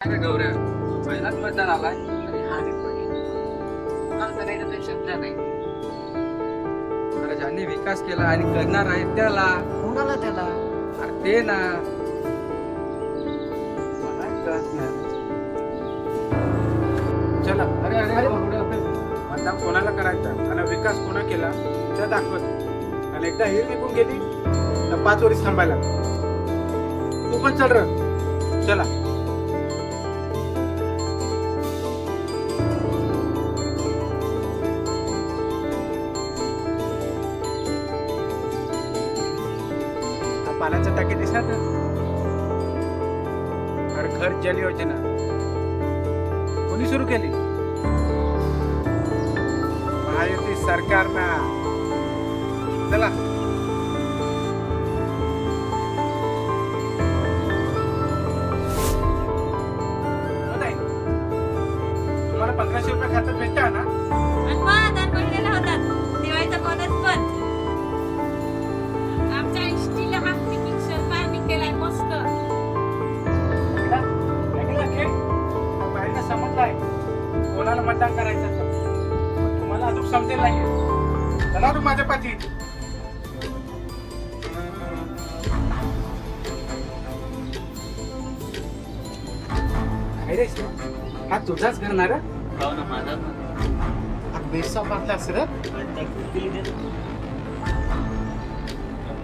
पहिलाच मतदान आलाय आणि शब्द नाही. अरे ज्यांनी विकास केला आणि करणार आहे त्याला. कोणाला त्याला? अरे ते ना. मला कळत नाही. चला. अरे अरे अरे. मतदान कोणाला करायचा? आणि विकास कोणा केला? ते दाखवत. आणि एकदा हे निघून गेली तर पाच वर्ष थांबायला तू पण चल र. चला. पाण्याचा टाकी दिसणार ना हर घर जल योजना. कोणी सुरू केली? महायुती सरकारनं चला. हो तुम्हाला पंधराशे रुपये खात्यात भेटता ना? करायचं. पण तुम्हाला अजून समजेल नाही. चला तू माझ्या पाठी. रे? हा तुझाच करणार बेसा पातला असेल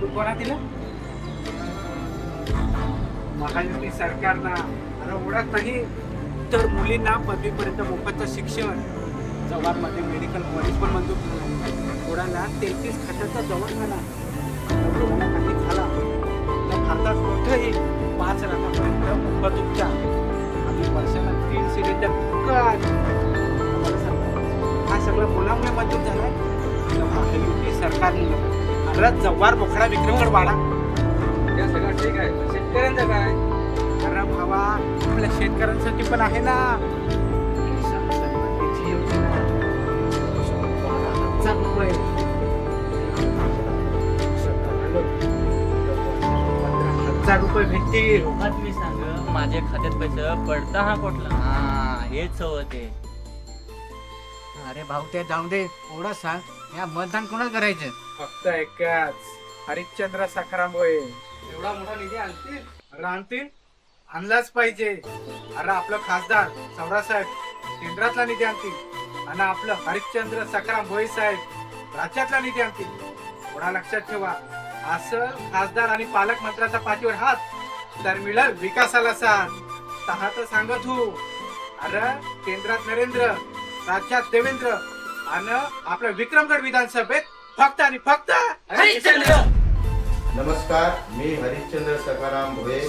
तू कोणा दिला महायुती सरकारना आणि ओळख नाही तर मुलींना पदवीपर्यंत मोफतचं शिक्षण. जवानमध्ये मेडिकल कॉलेज पण मंजूर झालं कोणाला तेहतीस खात्याचा दवाखाना कोणाला काही झाला. तर भारतात कुठंही पाच लाखापर्यंत मोफत उपचार. आणि वर्षाला तीन सिलेंडर हा सगळं कोणामुळे मंजूर झालाय तर महायुती सरकारने भारत जव्हार बोखडा विक्रमगड वाडा. या सगळं ठीक आहे. शेतकऱ्यांचं काय? आपल्या शेतकऱ्यांसाठी पण आहे ना. हजार रुपये. भेटतील. लोकात मी सांग माझ्या खात्यात पैसे पडता हा कुठला? हा हेच हवं ते अरे भाऊ ते जाऊ दे. एवढं सांग या मतदान कोणाला करायचं? फक्त एकच. हरिश्चंद्र सखारामोळे. एवढा मोठा निधी आणतील? आणतील? आणलाच पाहिजे. अरे आपलं खासदार सौरासाहेब केंद्रातला निधी आणतील. आणि आपलं हरिश्चंद्र सखाराम भोई साहेब राज्यातला निधी आणतील. थोडा लक्षात ठेवा. असं खासदार आणि पालकमंत्र्याचा पाठीवर हात तर मिळेल विकासाला साथ. तहा तर सांगत हो. अरे केंद्रात नरेंद्र राज्यात देवेंद्र आणि आपल्या विक्रमगड विधानसभेत फक्त आणि फक्त हरिश्चंद्र. नमस्कार मी हरिश्चंद्र सकाराम भोये.